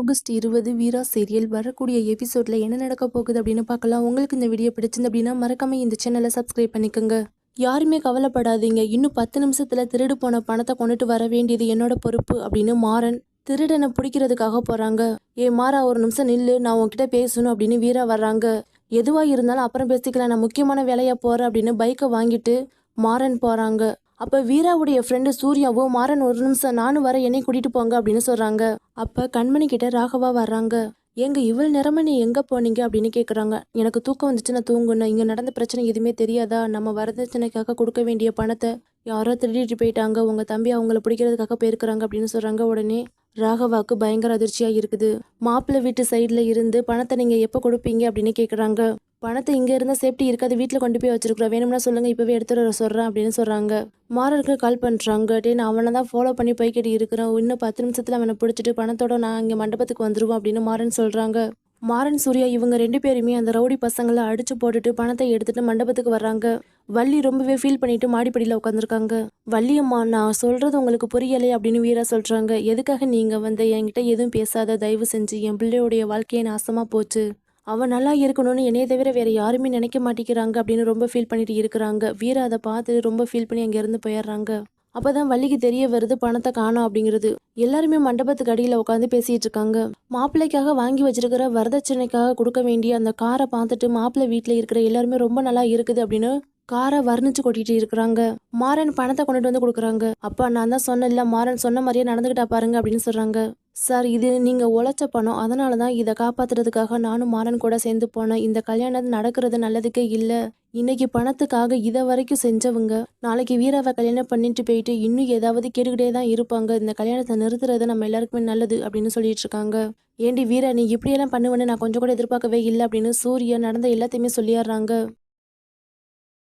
August இருபது வீரா serial வரக்கூடிய எபிசோடில் என்ன நடக்க போகுது அப்படின்னு பார்க்கலாம். உங்களுக்கு இந்த வீடியோ பிடிச்சிருந்து அப்படின்னா மறக்காமல் இந்த சேனலை சப்ஸ்கிரைப் பண்ணிக்கோங்க. யாருமே கவலைப்படாதீங்க. இன்னும் பத்து நிமிஷத்தில் திருடு போன பணத்தை கொண்டுட்டு வர வேண்டியது என்னோட பொறுப்பு அப்படின்னு மாறன் திருடனை பிடிக்கிறதுக்காக போகிறாங்க ஏ மாறா ஒரு நிமிஷம் நில்லு. நான் உன்கிட்ட பேசணும் அப்படின்னு வீரா வர்றாங்க. எதுவாக இருந்தாலும் அப்புறம் பேசிக்கலாம். நான் முக்கியமான வேலையாக போகிறேன் அப்படின்னு பைக்கை வாங்கிட்டு மாறன் போகிறாங்க அப்போ வீராவுடைய ஃப்ரெண்டு சூர்யாவும் மாறன் ஒரு நிமிஷம் நானும் வர என்னை கூட்டிட்டு போங்க அப்படின்னு சொல்றாங்க. அப்போ கண்மணி கிட்ட ராகவா வர்றாங்க. எங்க இவ்வளவு நேரமா நீ எங்க போனீங்க அப்படின்னு கேட்குறாங்க எனக்கு தூக்கம் வந்துச்சு நான் தூங்குனேன் இங்க நடந்த பிரச்சனை எதுவுமே தெரியாதா? நம்ம வரதட்சணைக்காக கொடுக்க வேண்டிய பணத்தை யாரோ திருடிட்டு போயிட்டாங்க. உங்க தம்பி அவங்கள பிடிக்கிறதுக்காக போயிருக்கிறாங்க அப்படின்னு சொல்றாங்க உடனே. ராகவாக்கு பயங்கர அதிர்ச்சியா இருக்குது. மாப்பிள்ளை வீட்டு சைடுல இருந்து பணத்தை நீங்க எப்ப கொடுப்பீங்க அப்படின்னு கேக்குறாங்க. பணத்தை இங்கே இருந்தால் சேஃப்டி இருக்காது வீட்டில் கொண்டு போய் வச்சிருக்கிறோம். வேணும்னா சொல்லுங்கள் இப்போவே எடுத்துகிட்டு வர சொல்கிறேன் அப்படின்னு சொல்கிறாங்க மாறருக்கு கால் பண்ணுறாங்க டே நான் அவனை தான் ஃபாலோ பண்ணி போய்கிட்டு இருக்கிறேன். இன்னும் பத்து நிமிஷத்தில் அவனை பிடிச்சிட்டு பணத்தோட நான் இங்கே மண்டபத்துக்கு வந்துடுவோம் அப்படின்னு மாறன் சொல்கிறாங்க மாறன் சூர்யா இவங்க ரெண்டு பேருமே அந்த ரவுடி பசங்களை அடிச்சு போட்டுட்டு பணத்தை எடுத்துட்டு மண்டபத்துக்கு வர்றாங்க. வள்ளி ரொம்பவே ஃபீல் பண்ணிட்டு மாடிப்படியில் உட்காந்துருக்காங்க வள்ளி அம்மா நான் சொல்றது உங்களுக்கு புரியலை அப்படின்னு வீரா சொல்றாங்க. எதுக்காக நீங்க வந்து என்கிட்ட எதுவும் பேசாத தயவு செஞ்சு என் பிள்ளையோடைய வாழ்க்கையை நாசமா போச்சு. அவன் நல்லா இருக்கணும்னு என்னைய தவிர வேறு யாருமே நினைக்க மாட்டேங்கிறாங்க அப்படின்னு ரொம்ப ஃபீல் பண்ணிட்டு இருக்கிறாங்க. வீரா அதை பார்த்து ரொம்ப ஃபீல் பண்ணி அங்கேருந்து போயிடுறாங்க. அப்போ தான் வள்ளிக்கு தெரிய வருது பணத்தை காணோம் அப்படிங்கிறது. எல்லாருமே மண்டபத்துக்கு அடியில் உட்காந்து பேசிகிட்டு இருக்காங்க. மாப்பிள்ளைக்காக வாங்கி வச்சிருக்கிற வரதட்சணைக்காக கொடுக்க வேண்டிய அந்த காரை பார்த்துட்டு மாப்பிள்ளை வீட்டில் இருக்கிற எல்லாருமே ரொம்ப நல்லா இருக்குது அப்படின்னு காரை வர்ணிச்சு கொட்டிட்டு இருக்கிறாங்க. மாறன் பணத்தை கொண்டுட்டு வந்து கொடுக்குறாங்க. அப்பா நான் தான் சொன்னேன்ல மாறன் சொன்ன மாதிரியே நடந்துக்கிட்டா பாருங்க அப்படின்னு சொல்றாங்க. சார் இது நீங்க உழைச்ச பணம். அதனால தான் இதை காப்பாத்துறதுக்காக நானும் மாறன் கூட சேர்ந்து போனேன். இந்த கல்யாணம் நடக்கிறது நல்லதுக்கே இல்லை. இன்னைக்கு பணத்துக்காக இதை வரைக்கும் செஞ்சவங்க நாளைக்கு வீராவை கல்யாணம் பண்ணிட்டு போயிட்டு இன்னும் ஏதாவது கேட்டுக்கிட்டே தான் இருப்பாங்க. இந்த கல்யாணத்தை நிறுத்துறது நம்ம எல்லாருக்குமே நல்லது அப்படின்னு சொல்லிட்டு இருக்காங்க. ஏண்டி வீரா நீ இப்படியெல்லாம் பண்ணுவேன்னு நான் கொஞ்சம் கூட எதிர்பார்க்கவே இல்லை அப்படின்னு சூர்யா நடந்த எல்லாத்தையுமே சொல்லிடுறாங்க